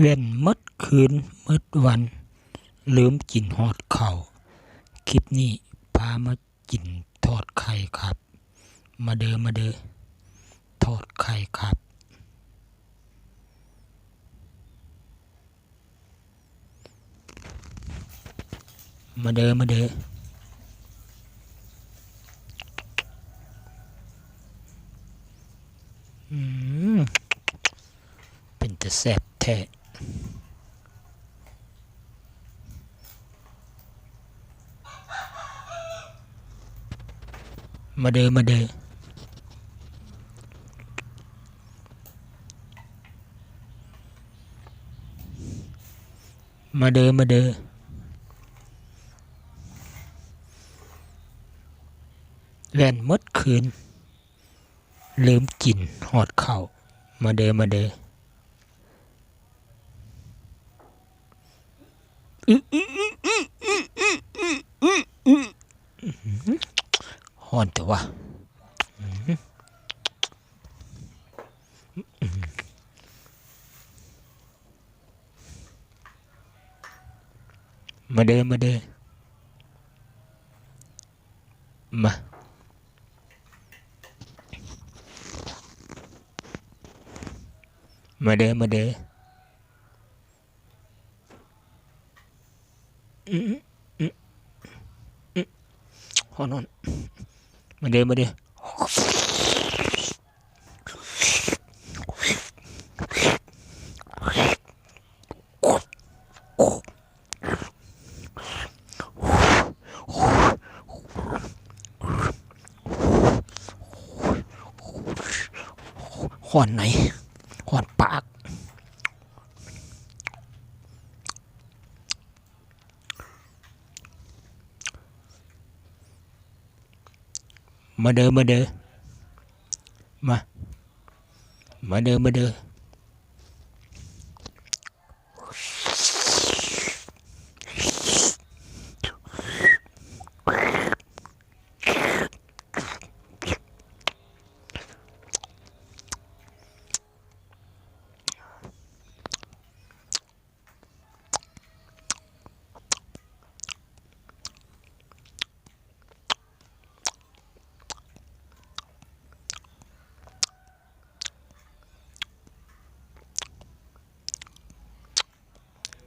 เล่นหมดคืนหมดวัน ลืมกินฮอดเข้าคลิปนี้พามากินทอดไข่ครับ มาเด้อมาเด้อทอดไข่ครับมาเด้อมาเด้ออืมเป็นแต่แซ่บแท้ มาเดอมาเดอมาเดอมาเดอเล่นมดคืน ลืมกินหอดเข่ามาเดอมาเดออืออืออืออืออื้ออื้ออื้อ ฮอนแต่ว่ามาเด้อมาเด้อมามาเด้อมาเด้ออืมอืมอืมฮอนฮอน มาเดินมาเด้อฮอนไหนฮอนปาก มาเด้อมาเด้อมา มาเด้อมาเด้อ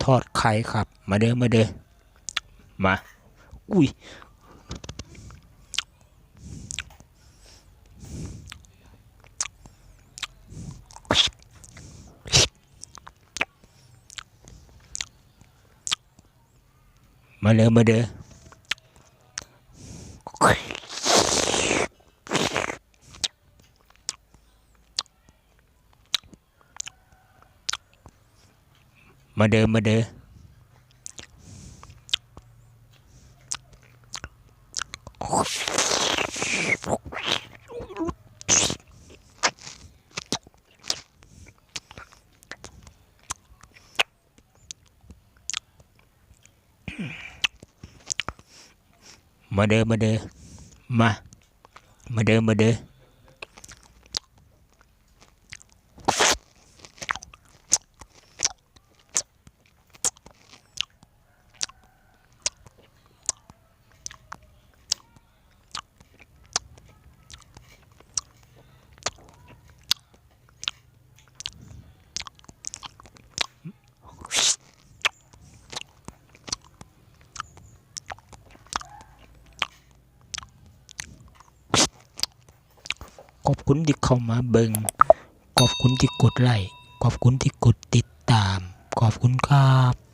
ทอดไข่ครับ มาเด้อมาเด้อมา อุ้ยมาเด้อมาเด้อ มาเด้อมาเด้อมาเด้อมาเด้อมา มาเด้อมาเด้อ ขอบคุณที่เข้ามาเบิงขอบคุณที่กดไลค์ขอบคุณที่กดติดตาม ขอบคุณครับ